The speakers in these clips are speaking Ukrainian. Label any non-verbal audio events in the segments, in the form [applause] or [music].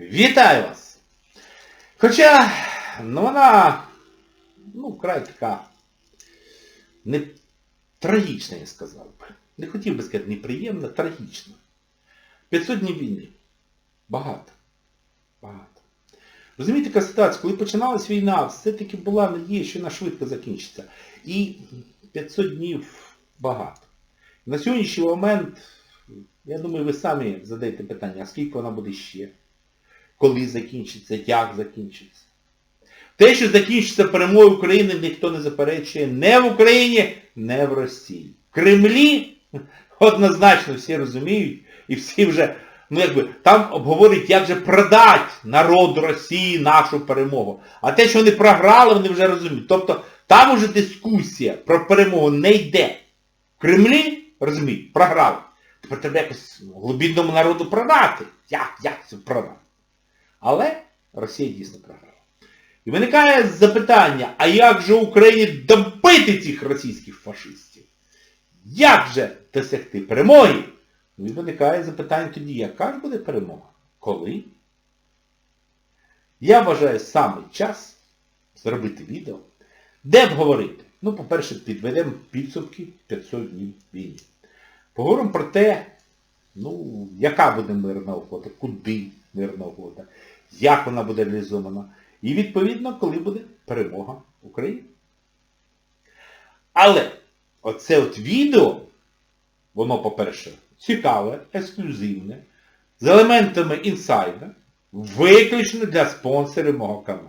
Вітаю вас! Хоча ну, вона ну, вкрай така не трагічна, я сказав би. Не хотів би сказати неприємна, трагічна. 500 днів війни. Багато. Багато. Розумієте, яка ситуація, коли починалась війна, все-таки була надія, що вона швидко закінчиться. І 500 днів багато. На сьогоднішній момент, я думаю, ви самі задаєте питання, а скільки вона буде ще? Коли закінчиться, як закінчиться? Те, що закінчиться перемогою України, ніхто не заперечує не в Україні, не в Росії. В Кремлі однозначно всі розуміють і всі вже, ну якби, там обговорюють, як же продати народу Росії нашу перемогу. А те, що вони програли, вони вже розуміють. Тобто там уже дискусія про перемогу не йде. В Кремлі, розуміють, програли. Тепер треба якось глобідному народу продати. Як, як це продати? Але Росія дійсно програла. І виникає запитання, а як же Україні добити цих російських фашистів? Як же досягти перемоги? Ну і виникає запитання тоді, яка ж буде перемога? Коли? Я вважаю саме час зробити відео, де обговорити. Ну, по-перше, підведемо підсумки 500 днів війни. Поговоримо про те, ну, яка буде мирна угода, куди мирна угода, як вона буде реалізована. І відповідно, коли буде перемога України. Але оце от відео, воно, по-перше, цікаве, ексклюзивне, з елементами інсайда, виключно для спонсорів мого каналу.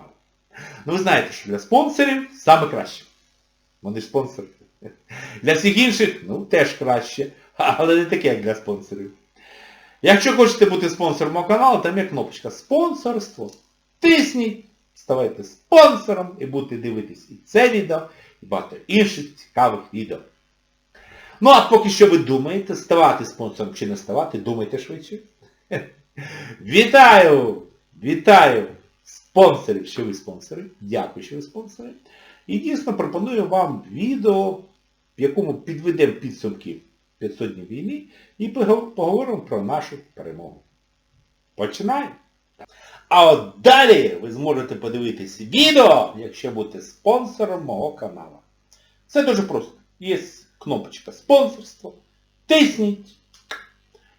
Ну ви знаєте, що для спонсорів саме краще. Вони спонсори. Для всіх інших, ну, теж краще, [laughs] але не таке, як для спонсорів. Якщо хочете бути спонсором мого каналу, там є кнопочка спонсорство. Тисніть, ставайте спонсором і будете дивитись і це відео, і багато інших цікавих відео. Ну а поки що ви думаєте, ставати спонсором чи не ставати, думайте швидше. [laughs] Вітаю! Вітаю спонсорів, що ви спонсори. Дякую, що ви спонсори. І дійсно пропоную вам відео, в якому підведемо підсумки 500 днів війни і поговоримо про нашу перемогу. Починаємо! А от далі ви зможете подивитися відео, якщо будете спонсором мого каналу. Це дуже просто. Є кнопочка спонсорство. Тисніть.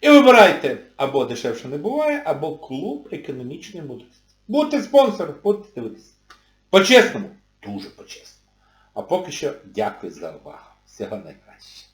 І вибирайте або дешевше не буває, або клуб економічної мудрості. Будьте спонсором, будете дивитися. По-чесному, дуже по-чесному. А поки що дякую за увагу. Всього найкраще.